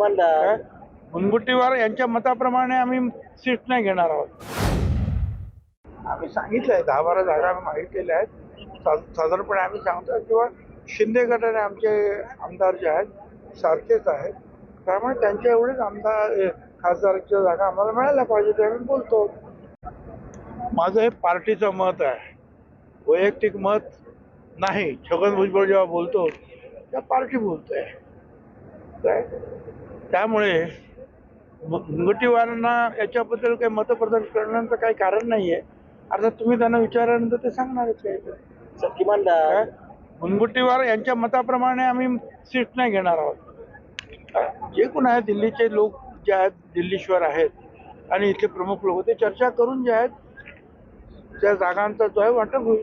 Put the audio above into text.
काय? मुनगुट्टीवार यांच्या मताप्रमाणे आम्ही सीट नाही घेणार आहोत. आम्ही सांगितलं आहे दहा बारा जागा आम्ही मागितलेल्या आहेत. सा- साधारणपणे आम्ही सांगतो किंवा शिंदे गटाने आमचे आमदार जे आहेत सारखेच आहेत. त्यामुळे त्यांच्या एवढेच आमदार खासदारच्या जागा आम्हाला मिळायला पाहिजे ते आम्ही बोलतो. माझं हे पार्टीचं मत आहे. वैयक्तिक मत नाही. छगन भुजबळ जेव्हा बोलतो तेव्हा पार्टी बोलतोय. काय? त्यामुळे मुनगटीवारांना याच्याबद्दल काही मतप्रदर्शन करण्याचं काही कारण नाही आहे अर्थात तुम्ही त्यांना विचारल्यानंतर ते सांगणारच आहे. किमान काय मुनगुट्टीवार यांच्या मताप्रमाणे आम्ही सीट नाही घेणार आहोत? जे कोण आहेत दिल्लीचे लोक जे आहेत दिल्लीश्वर आहेत आणि इथले प्रमुख लोक ते चर्चा करून जे आहेत त्या जागांचा जो आहे वाटप होईल.